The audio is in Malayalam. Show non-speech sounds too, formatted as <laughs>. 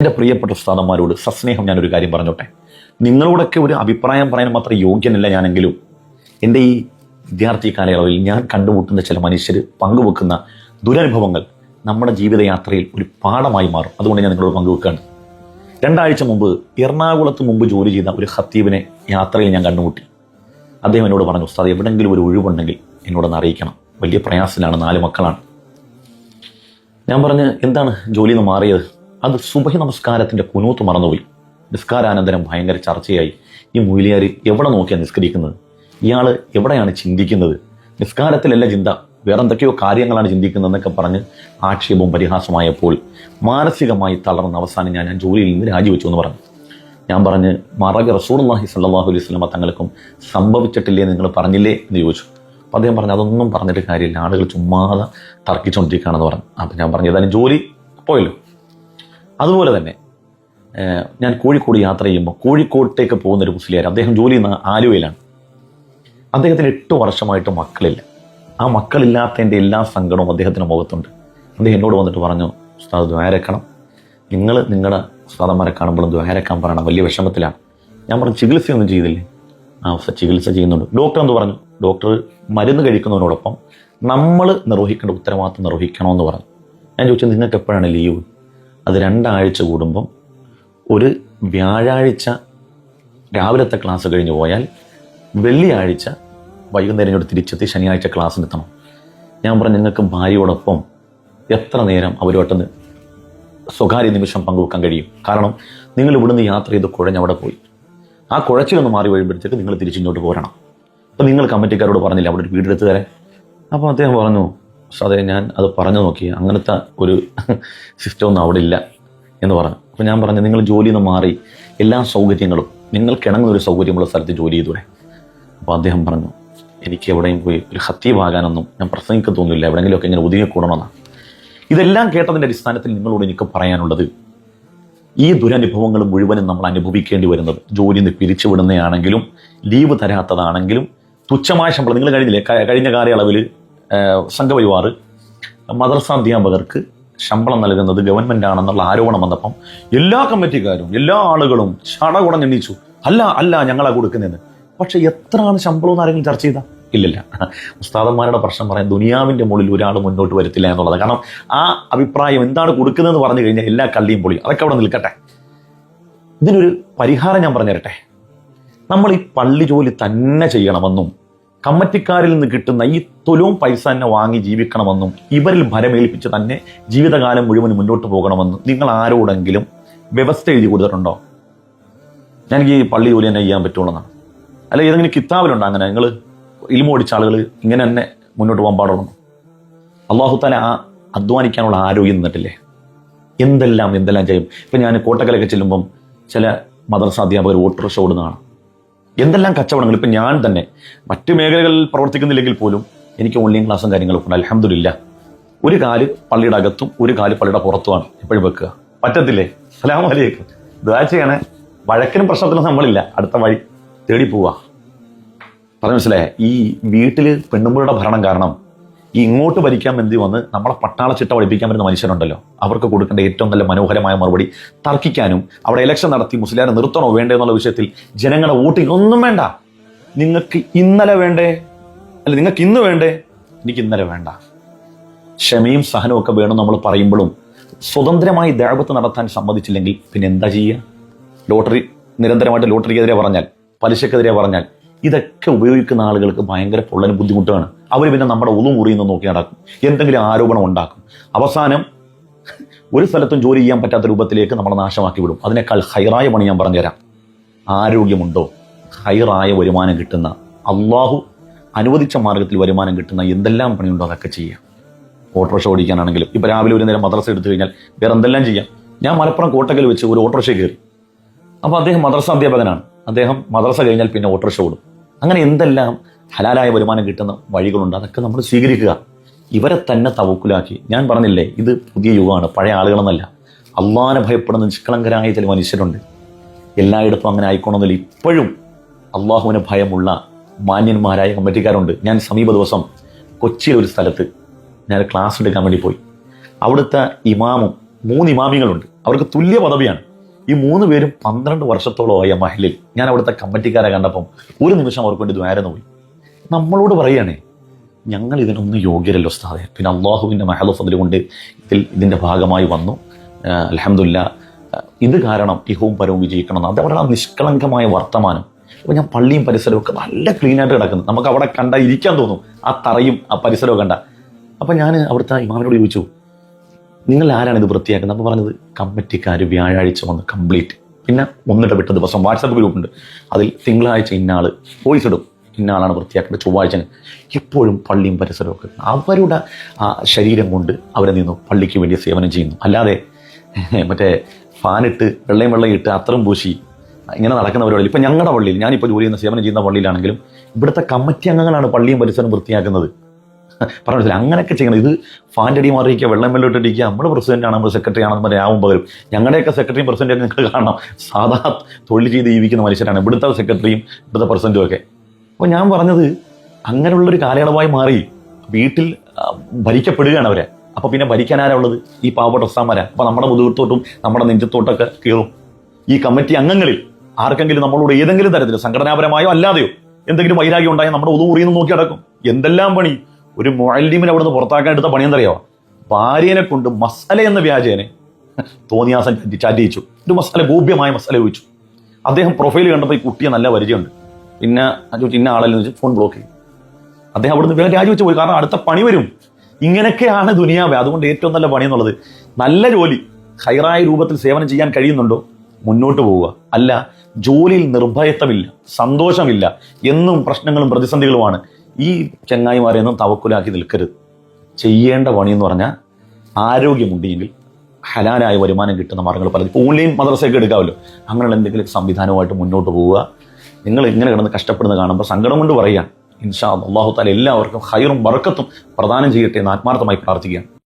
എന്റെ പ്രിയപ്പെട്ട സ്ഥാനന്മാരോട് സസ്നേഹം ഞാനൊരു കാര്യം പറഞ്ഞോട്ടെ. നിങ്ങളോടൊക്കെ ഒരു അഭിപ്രായം പറയാൻ മാത്രം യോഗ്യനല്ല ഞാനെങ്കിലും എന്റെ ഈ വിദ്യാർത്ഥി കാലയളവിൽ ഞാൻ കണ്ടുമുട്ടുന്ന ചില മനുഷ്യർ പങ്കുവെക്കുന്ന ദുരനുഭവങ്ങൾ നമ്മുടെ ജീവിതയാത്രയിൽ ഒരു പാഠമായി മാറും. അതുകൊണ്ട് ഞാൻ നിങ്ങളോട് പങ്കുവെക്കുകയാണ് രണ്ടാഴ്ച മുമ്പ് എറണാകുളത്ത് മുമ്പ് ജോലി ചെയ്ത ഒരു ഹത്തീബിനെ യാത്രയിൽ ഞാൻ കണ്ടുമുട്ടി. അദ്ദേഹം എന്നോട് പറഞ്ഞു ഉസ്താദ് എവിടെയെങ്കിലും ഒരു ഒഴിവുണ്ടെങ്കിൽ എന്നോടൊന്ന് അറിയിക്കണം. വലിയ പ്രയാസത്തിലാണ് നാല് മക്കളാണ്. ഞാൻ പറഞ്ഞ് എന്താണ്? ജോലിയിൽ നിന്ന് മാറിയത്? അത് സുബഹി നമസ്കാരത്തിന്റെ കുനൂത്ത് മറന്നുപോയി. നിസ്കാരാനന്തരം ഭയങ്കര ചർച്ചയായി. ഈ മൂലിയാർ എവിടെ നോക്കിയാണ് നിസ്കരിക്കുന്നത്? ഇയാൾ എവിടെയാണ് ചിന്തിക്കുന്നത്? നിസ്കാരത്തിലല്ല ചിന്ത വേറെ എന്തൊക്കെയോ കാര്യങ്ങളാണ് ചിന്തിക്കുന്നതെന്നൊക്കെ പറഞ്ഞ് ആക്ഷേപവും പരിഹാസമായപ്പോൾ മാനസികമായി തളർന്ന അവസാനം ഞാൻ ആ ജോലിയിൽ നിന്ന് രാജിവെച്ചു എന്ന് പറഞ്ഞു. ഞാൻ പറഞ്ഞ് മറക റസൂർല്ലാഹി സല്ലാഹു അലൈഹി സ്വലമ തങ്ങൾക്കും സംഭവിച്ചിട്ടില്ലേ നിങ്ങൾ പറഞ്ഞില്ലേ? എന്ന് ചോദിച്ചു. അപ്പം അദ്ദേഹം പറഞ്ഞു അതൊന്നും പറഞ്ഞിട്ട് കാര്യമില്ല. ആളുകൾ ചുമ്മാതെ തർക്കിച്ചുകൊണ്ടിരിക്കുകയാണെന്ന് പറഞ്ഞു. അപ്പം ഞാൻ പറഞ്ഞു ഏതായാലും ജോലി പോയല്ലോ. അതുപോലെ തന്നെ ഞാൻ കോഴിക്കോട് യാത്ര ചെയ്യുമ്പോൾ കോഴിക്കോട്ടേക്ക് പോകുന്ന ഒരു മുസ്ലിയാർ അദ്ദേഹം ജോലി ചെയ്യുന്ന ആലുവയിലാണ്. അദ്ദേഹത്തിന് എട്ട് വർഷമായിട്ട് മക്കളില്ല. ആ മക്കളില്ലാത്തതിന്റെ എല്ലാ സങ്കടവും അദ്ദേഹത്തിന് മുഖത്തുണ്ട്. അദ്ദേഹം എന്നോട് വന്നിട്ട് പറഞ്ഞു ഉസ്താദ് ദ്വാരക്കണം നിങ്ങൾ നിങ്ങളുടെ ഉസ്താദന്മാരെ കാണുമ്പോഴും ദ്വാരക്കാൻ പറയണം. വലിയ വിഷമത്തിലാണ്. ഞാൻ പറഞ്ഞു ചികിത്സയൊന്നും ചെയ്തില്ലേ? ആ ചികിത്സ ചെയ്യുന്നുണ്ട്. ഡോക്ടർ എന്ന് പറഞ്ഞു? ഡോക്ടർ മരുന്ന് കഴിക്കുന്നതിനോടൊപ്പം നമ്മൾ നിർവഹിക്കേണ്ട ഉത്തരവാദിത്വം നിർവഹിക്കണമെന്ന് പറഞ്ഞു. ഞാൻ ചോദിച്ചത് നിങ്ങൾക്ക് എപ്പോഴാണ് ലീവ്? അത് രണ്ടാഴ്ച കൂടുമ്പം ഒരു വ്യാഴാഴ്ച രാവിലത്തെ ക്ലാസ് കഴിഞ്ഞ് പോയാൽ വെള്ളിയാഴ്ച വൈകുന്നേരം ഇങ്ങോട്ട് തിരിച്ചെത്തി ശനിയാഴ്ച ക്ലാസ്സിന് എത്തണം ഞാൻ പറഞ്ഞു നിങ്ങൾക്ക് ഭാര്യയോടൊപ്പം എത്ര നേരം അവരുമായിട്ടൊന്ന് സ്വകാര്യ നിമിഷം പങ്കുവെക്കാൻ കഴിയും? കാരണം നിങ്ങൾ ഇവിടുന്ന് യാത്ര ചെയ്ത് കുഴഞ്ഞ് അവിടെ പോയി. ആ കുഴച്ചിലൊന്ന് മാറി വരുമ്പോഴത്തേക്ക് നിങ്ങൾ തിരിച്ചിങ്ങോട്ട് പോരണം. അപ്പം നിങ്ങൾ കമ്മിറ്റിക്കാരോട് പറഞ്ഞില്ല അവിടെ ഒരു വീടെടുത്ത് തരാൻ? അപ്പോൾ അദ്ദേഹം പറഞ്ഞു അതെ ഞാൻ അത് പറഞ്ഞു നോക്കി. അങ്ങനത്തെ ഒരു സിസ്റ്റം ഒന്നും അവിടെ ഇല്ല എന്ന് പറഞ്ഞു. അപ്പോൾ ഞാൻ പറഞ്ഞു നിങ്ങൾ ജോലിയിൽ നിന്ന് മാറി എല്ലാ സൗകര്യങ്ങളും നിങ്ങൾക്ക് ഇണങ്ങുന്ന ഒരു സൗകര്യമുള്ള സ്ഥലത്ത് ജോലി ചെയ്തൂടെ? അപ്പോൾ അദ്ദേഹം പറഞ്ഞു എനിക്ക് എവിടെയും പോയി ഒരു ഹത്തീവാകാനൊന്നും ഞാൻ പ്രസംഗിക്കാൻ തോന്നുന്നില്ല എവിടെയെങ്കിലുമൊക്കെ ഇങ്ങനെ ഒതുങ്ങിക്കൂടണമെന്നാണ് ഇതെല്ലാം കേട്ടതിന്റെ അടിസ്ഥാനത്തിൽ നിങ്ങളോട് എനിക്ക് പറയാനുള്ളത് ഈ ദുരനുഭവങ്ങൾ മുഴുവനും നമ്മൾ അനുഭവിക്കേണ്ടി വരുന്നത് ജോലി നിന്ന് പിരിച്ചുവിടുന്നതാണെങ്കിലും ലീവ് തരാത്തതാണെങ്കിലും തുച്ഛമായ ശമ്പളം നിങ്ങൾ കഴിഞ്ഞില്ലേ? കഴിഞ്ഞ കാലയളവിൽ സംഘപരിവാർ മദർസ അധ്യാപകർക്ക് ശമ്പളം നൽകുന്നത് ഗവൺമെന്റ് ആണെന്നുള്ള ആരോപണം വന്നപ്പം എല്ലാ കമ്മിറ്റിക്കാരും എല്ലാ ആളുകളും ചടകുടം എണ്ണീച്ചു. അല്ല അല്ല ഞങ്ങളാ കൊടുക്കുന്നതെന്ന്. പക്ഷെ എത്രയാണ് ശമ്പളം എന്ന് ആരെങ്കിലും ചർച്ച ചെയ്താ? ഇല്ലില്ല. ഉസ്താദന്മാരുടെ പ്രശ്നം പറയാൻ ദുനിയാവിന്റെ മുകളിൽ ഒരാൾ മുന്നോട്ട് വരത്തില്ല എന്നുള്ളത്. കാരണം ആ അഭിപ്രായം എന്താണ് കൊടുക്കുന്നതെന്ന് പറഞ്ഞു കഴിഞ്ഞാൽ എല്ലാ കള്ളിയും പൊളി അതൊക്കെ അവിടെ നിൽക്കട്ടെ. ഇതിനൊരു പരിഹാരം ഞാൻ പറഞ്ഞു തരട്ടെ നമ്മൾ ഈ പള്ളി ജോലി തന്നെ ചെയ്യണമെന്നും കമ്മറ്റിക്കാരിൽ നിന്ന് കിട്ടുന്ന ഈ തൊലവും പൈസ തന്നെ വാങ്ങി ജീവിക്കണമെന്നും ഇവരിൽ ഭരമേൽപ്പിച്ച് തന്നെ ജീവിതകാലം മുഴുവൻ മുന്നോട്ട് പോകണമെന്നും നിങ്ങൾ ആരോടെങ്കിലും വ്യവസ്ഥ എഴുതി കൊടുത്തിട്ടുണ്ടോ? എനിക്ക് ഈ പള്ളി ജോലി തന്നെ ചെയ്യാൻ പറ്റുള്ളൂ എന്നാണ് അല്ല ഏതെങ്കിലും കിതാബിലുണ്ടോ അങ്ങനെ? നിങ്ങൾ ഇൽമോടിച്ച ആളുകൾ ഇങ്ങനെ തന്നെ മുന്നോട്ട് പോകാൻ പാടുള്ളൂ. അള്ളാഹു താല ആ അധ്വാനിക്കാനുള്ള ആരോഗ്യം നിന്നിട്ടില്ലേ എന്തെല്ലാം എന്തെല്ലാം ചെയ്യും? ഇപ്പം ഞാൻ കോട്ടക്കലൊക്കെ ചെല്ലുമ്പം ചില മദ്രസ അധ്യാപകർ ഓട്ടോറിക്ഷ ഓടുന്നതാണ്. എന്തെല്ലാം കച്ചവടങ്ങൾ? ഇപ്പം ഞാൻ തന്നെ മറ്റു മേഖലകളിൽ പ്രവർത്തിക്കുന്നില്ലെങ്കിൽ പോലും എനിക്ക് ഓൺലൈൻ ക്ലാസ്സും കാര്യങ്ങളും ഉണ്ട്. അലഹമില്ല ഒരു കാൽ പള്ളിയുടെ അകത്തും ഒരു കാൽ പള്ളിയുടെ പുറത്തുമാണ് എപ്പോഴും വെക്കുക. പറ്റത്തില്ലേ? സലാം അലൈക്കും. ദാച്ചയാണ് വഴക്കിനും പ്രശ്നത്തിനും നമ്മളില്ല. അടുത്ത വഴി തേടി പോവുക. പറഞ്ഞു മനസ്സിലായ? ഈ വീട്ടിൽ പെണ്ണുമ്പോഴുടെ ഭരണം കാരണം ഈ ഇങ്ങോട്ട് ഭരിക്കാൻ വേണ്ടി വന്ന് നമ്മളെ പട്ടാള ചിട്ട പഠിപ്പിക്കാൻ വരുന്ന മനുഷ്യരുണ്ടല്ലോ. അവർക്ക് കൊടുക്കേണ്ട ഏറ്റവും നല്ല മനോഹരമായ മറുപടി തർക്കിക്കാനും അവിടെ ഇലക്ഷൻ നടത്തി മുസ്ലിയാരെ നിർത്തണോ വേണ്ടേ എന്നുള്ള വിഷയത്തിൽ ജനങ്ങളെ വോട്ടിംഗ് ഒന്നും വേണ്ട. നിങ്ങൾക്ക് ഇന്നലെ വേണ്ടേ? അല്ല നിങ്ങൾക്ക് ഇന്ന് വേണ്ടേ? എനിക്ക് ഇന്നലെ വേണ്ട. ക്ഷമയും സഹനവും ഒക്കെ വേണം നമ്മൾ പറയുമ്പോഴും സ്വതന്ത്രമായി ദേവത്ത് നടത്താൻ സമ്മതിച്ചില്ലെങ്കിൽ പിന്നെ എന്താ ചെയ്യുക? ലോട്ടറി നിരന്തരമായിട്ട് ലോട്ടറിക്കെതിരെ പറഞ്ഞാൽ പലിശക്കെതിരെ പറഞ്ഞാൽ ഇതൊക്കെ ഉപയോഗിക്കുന്ന ആളുകൾക്ക് ഭയങ്കര പൊള്ളന് ബുദ്ധിമുട്ടാണ് അവർ പിന്നെ നമ്മുടെ ഉളു മുറിയുന്ന നോക്കി നടക്കും. എന്തെങ്കിലും ആരോപണം ഉണ്ടാക്കും. അവസാനം ഒരു സ്ഥലത്തും ജോലി ചെയ്യാൻ പറ്റാത്ത രൂപത്തിലേക്ക് നമ്മളെ നാശമാക്കി വിടും. അതിനേക്കാൾ ഹൈറായ പണി ഞാൻ പറഞ്ഞുതരാം. ആരോഗ്യമുണ്ടോ? ഹൈറായ വരുമാനം കിട്ടുന്ന അള്ളാഹു അനുവദിച്ച മാർഗത്തിൽ വരുമാനം കിട്ടുന്ന എന്തെല്ലാം പണിയുണ്ടോ അതൊക്കെ ചെയ്യാം. ഓട്ടോറിക്ഷ ഓടിക്കാനാണെങ്കിലും ഇപ്പം രാവിലെ ഒരു നേരം മദ്രസ എടുത്തു കഴിഞ്ഞാൽ വേറെ എന്തെല്ലാം ചെയ്യാം? ഞാൻ മലപ്പുറം കോട്ടക്കൽ വെച്ച് ഒരു ഓട്ടോറിക്ഷ കയറി. അപ്പോൾ അദ്ദേഹം മദ്രസ അധ്യാപകനാണ് അദ്ദേഹം മദ്രസ കഴിഞ്ഞാൽ പിന്നെ ഓട്ടോറിക്ഷ ഓടും. അങ്ങനെ എന്തെല്ലാം ഹലാലായ വരുമാനം കിട്ടുന്ന വഴികളുണ്ട്? അതൊക്കെ നമ്മൾ സ്വീകരിക്കുക. ഇവരെ തന്നെ തവക്കുലാക്കി. ഞാൻ പറഞ്ഞില്ലേ ഇത് പുതിയ യുഗമാണ് പഴയ ആളുകളെന്നല്ല. അള്ളാനെ ഭയപ്പെടുന്ന നിഷ്കളങ്കരായ ചില മനുഷ്യരുണ്ട്. എല്ലായിടത്തും അങ്ങനെ ആയിക്കോണമെന്നില്ല ഇപ്പോഴും അള്ളാഹുവിന് ഭയമുള്ള മാന്യന്മാരായ കമ്മിറ്റിക്കാരുണ്ട്. ഞാൻ സമീപ ദിവസം കൊച്ചിയിലെ ഒരു സ്ഥലത്ത് ഞാൻ ക്ലാസ് എടുക്കാൻ വേണ്ടി പോയി. അവിടുത്തെ ഇമാമും മൂന്ന് ഇമാമികളുണ്ട്. അവർക്ക് തുല്യ പദവിയാണ്. ഈ മൂന്ന് പേരും പന്ത്രണ്ട് വർഷത്തോളമായി ആയ മഹലിൽ. ഞാൻ അവിടുത്തെ കമ്മിറ്റിക്കാരെ കണ്ടപ്പം ഒരു നിമിഷം അവർക്ക് വേണ്ടി ദ്വാരന്ന് പോയി. നമ്മളോട് പറയുകയാണേ ഞങ്ങൾ ഇതിനൊന്നും യോഗ്യരല്ലോ സ്ഥാതെ പിന്നെ അള്ളാഹുവിന്റെ മഹലോ ഫതിൽ കൊണ്ട് ഇതിൽ ഇതിന്റെ ഭാഗമായി വന്നു. അലഹമില്ല ഇത് കാരണം ഇഹവും പരവും വിജയിക്കണം അത് അവരുടെ നിഷ്കളങ്കമായ വർത്തമാനം. അപ്പോൾ ഞാൻ പള്ളിയും പരിസരവും ഒക്കെ നല്ല ക്ലീൻ ആയിട്ട് കിടക്കുന്നു. നമുക്ക് അവിടെ കണ്ട ഇരിക്കാൻ തോന്നും. ആ തറയും ആ പരിസരവും കണ്ട. അപ്പം ഞാൻ അവിടുത്തെ ഇമാമിനോട് ചോദിച്ചു നിങ്ങൾ ആരാണ് ഇത് വൃത്തിയാക്കുന്നത്? അപ്പോൾ പറഞ്ഞത് കമ്മിറ്റിക്കാർ വ്യാഴാഴ്ച വന്ന് കംപ്ലീറ്റ് പിന്നെ ഒന്നിട്ട് വിട്ട ദിവസം വാട്സപ്പ് ഗ്രൂപ്പുണ്ട് അതിൽ തിങ്കളാഴ്ച ഇന്നാൾ വോയിസ് ഇടും. ഇന്നാളാണ് വൃത്തിയാക്കേണ്ടത്. ചൊവ്വാഴ്ച എപ്പോഴും പള്ളിയും പരിസരവും ഒക്കെ. അവരുടെ ആ ശരീരം കൊണ്ട് അവരെ നിന്നു പള്ളിക്ക് വേണ്ടി സേവനം ചെയ്യുന്നു. അല്ലാതെ <laughs> മറ്റേ ഫാനിട്ട് വെള്ളയും വെള്ളം ഇട്ട് അത്രയും പൂശി ഇങ്ങനെ നടക്കുന്ന പരിപാടി. ഇപ്പം ഞങ്ങളുടെ പള്ളിയിൽ ഞാനിപ്പോൾ ജോലി ചെയ്യുന്ന സേവനം ചെയ്യുന്ന പള്ളിയിലാണെങ്കിലും ഇവിടുത്തെ കമ്മിറ്റി അംഗങ്ങളാണ് പള്ളിയും പരിസരം വൃത്തിയാക്കുന്നത്. പറഞ്ഞില്ല അങ്ങനെയൊക്കെ ചെയ്യണം. ഇത് ഫാന്റെ അടി മാറിയിക്കുക വെള്ളം വെള്ളം ഇട്ടിരിക്കുക നമ്മുടെ പ്രസിഡന്റ് ആണ് നമ്മുടെ സെക്രട്ടറി ആണെന്ന് പറയാൻ ആവും പകരും ഞങ്ങളുടെയൊക്കെ സെക്രട്ടറിയും പ്രസിഡന്റും നിങ്ങൾ കാണണം സാധാ തൊഴിൽ ചെയ്ത് ജീവിക്കുന്ന മനുഷ്യരാണ്. ഇവിടുത്തെ സെക്രട്ടറിയും ഇവിടുത്തെ പ്രസിഡന്റും ഒക്കെ. അപ്പോൾ ഞാൻ പറഞ്ഞത് അങ്ങനെയുള്ളൊരു കാലയളവായി മാറി വീട്ടിൽ ഭരിക്കപ്പെടുകയാണ് അവരെ. അപ്പോൾ പിന്നെ ഭരിക്കാൻ ആരാ ഉള്ളത്? ഈ പാവപ്പെട്ട ഒസാമാരാ അപ്പോൾ നമ്മുടെ മുതുകത്തോട്ടും നമ്മുടെ നെഞ്ചത്തോട്ടൊക്കെ കീറും. ഈ കമ്മിറ്റി അംഗങ്ങളിൽ ആർക്കെങ്കിലും നമ്മളോട് ഏതെങ്കിലും തരത്തിൽ സംഘടനാപരമായോ അല്ലാതെയോ എന്തെങ്കിലും വൈരാഗ്യം ഉണ്ടായാൽ നമ്മുടെ ഒതുമുറിയിൽ നിന്ന് നോക്കി അടക്കും എന്തെല്ലാം പണി? ഒരു മൊഴലിമിനെ അവിടുന്ന് പുറത്താക്കാൻ എടുത്ത പണി എന്തറിയോ? ഭാര്യനെ കൊണ്ട് മസാല എന്ന വ്യാജേനെ തോന്നിയാസൻ ചാറ്റിയിച്ചു. ഒരു മസാല ഗോപ്യമായ മസാല ചോദിച്ചു. അദ്ദേഹം പ്രൊഫൈൽ കണ്ടപ്പോൾ ഈ കുട്ടിയെ നല്ല പരിചയമുണ്ട്. പിന്നെ ഇന്ന ആളല്ലെന്ന് വെച്ച് ഫോൺ ബ്ലോക്ക് ചെയ്തു അദ്ദേഹം അവിടുന്ന് വേറെ രാജിവെച്ച് പോയി. കാരണം അടുത്ത പണി വരും. ഇങ്ങനെയൊക്കെയാണ് ദുനിയാവ്. അതുകൊണ്ട് ഏറ്റവും നല്ല പണി എന്നുള്ളത് നല്ല ജോലി. ഹൈറായ രൂപത്തിൽ സേവനം ചെയ്യാൻ കഴിയുന്നുണ്ടോ? മുന്നോട്ട് പോവുക. അല്ല ജോലിയിൽ നിർഭയത്വമില്ല സന്തോഷമില്ല എന്നും പ്രശ്നങ്ങളും പ്രതിസന്ധികളുമാണ്. ഈ ചങ്ങായിമാരെയൊന്നും തവക്കുലാക്കി നിൽക്കരുത്. ചെയ്യേണ്ട പണി എന്ന് പറഞ്ഞാൽ ആരോഗ്യമുണ്ടെങ്കിൽ ഹലാലായ വരുമാനം കിട്ടുന്ന മാർഗങ്ങൾ പലതും ഇപ്പോൾ ഓൺലൈൻ മദ്രസയൊക്കെ എടുക്കാമല്ലോ. അങ്ങനെയുള്ള എന്തെങ്കിലും സംവിധാനമായിട്ട് മുന്നോട്ട് പോവുക. നിങ്ങൾ ഇങ്ങനെ കിടന്ന് കഷ്ടപ്പെടുന്ന കാണുമ്പോൾ സങ്കടം കൊണ്ട് പറയുക. ഇൻഷാ അള്ളാഹു താല എല്ലാവർക്കും ഹൈറും ബർക്കത്തും പ്രദാനം ചെയ്യട്ടെ എന്ന് ആത്മാർത്ഥമായി പ്രാർത്ഥിക്കുകയാണ്.